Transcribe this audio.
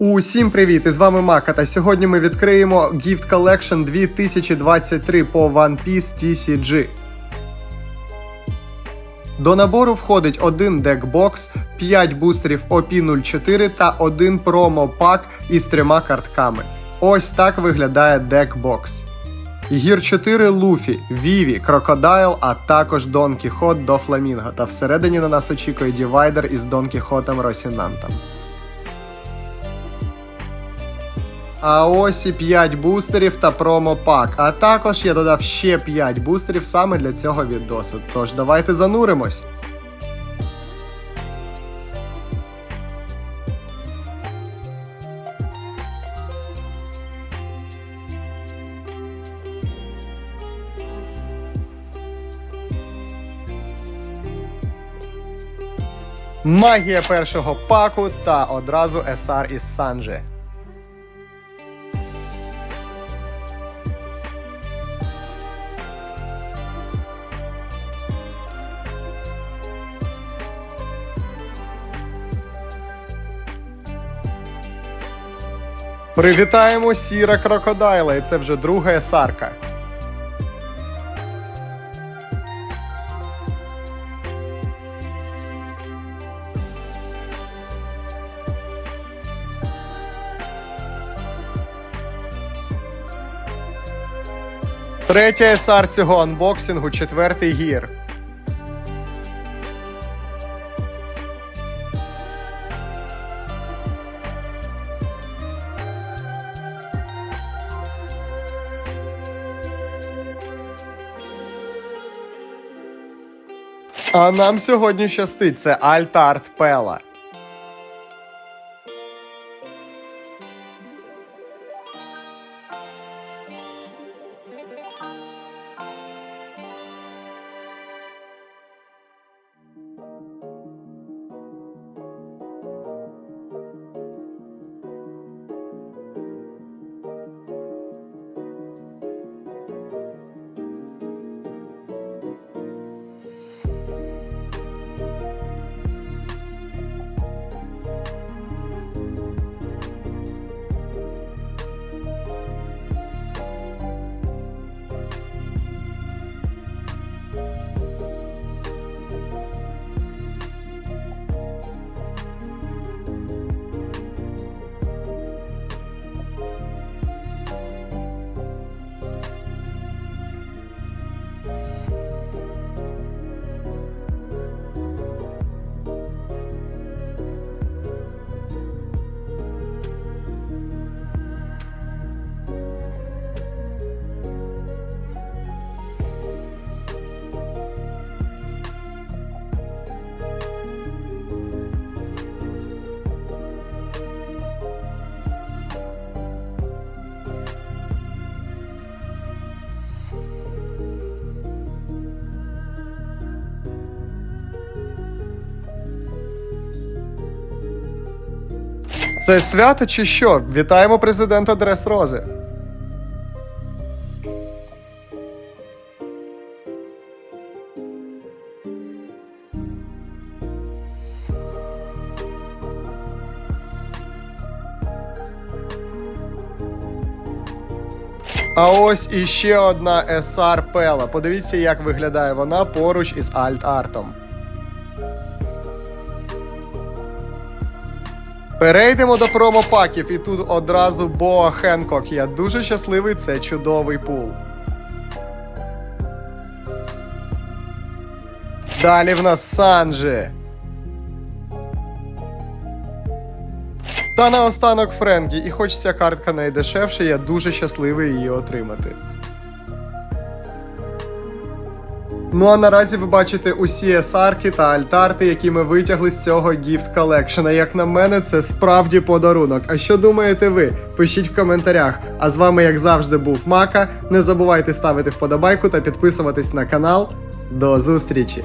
Усім привіт! І з вами Мака. Та сьогодні ми відкриємо Gift Collection 2023 по One Piece TCG. До набору входить один декбокс, 5 бустерів OP04 та один промо-пак із трьома картками. Ось так виглядає декбокс. Гір 4 Луфі, Віві, Крокодайл, а також Дон Кіхот до Фламінго. Та всередині на нас очікує дівайдер із Дон Кіхотом Росінантом. А ось і 5 бустерів та промо-пак. А також я додав ще 5 бустерів саме для цього відосу. Тож давайте зануримось. Магія першого паку та одразу SR із Санджі. Привітаємо Сіра Крокодайла, і це вже друга есарка. Третя есар цього анбоксингу, четвертий гір. А нам сьогодні щастить це Альтарт Пела. Це свято чи що? Вітаємо президента Дрес Рози. А ось іще одна SR Пела. Подивіться, як виглядає вона поруч із Альт-Артом. Перейдемо до промопаків, і тут одразу Боа Хенкок. Я дуже щасливий, це чудовий пул. Далі в нас Санджі. Та наостанок Френкі, і хоч ця картка найдешевша, я дуже щасливий її отримати. Ну а наразі ви бачите усі есарки та альтарти, які ми витягли з цього гіфт колекшена. Як на мене, це справді подарунок. А що думаєте ви? Пишіть в коментарях. А з вами, як завжди, був Мака. Не забувайте ставити вподобайку та підписуватись на канал. До зустрічі!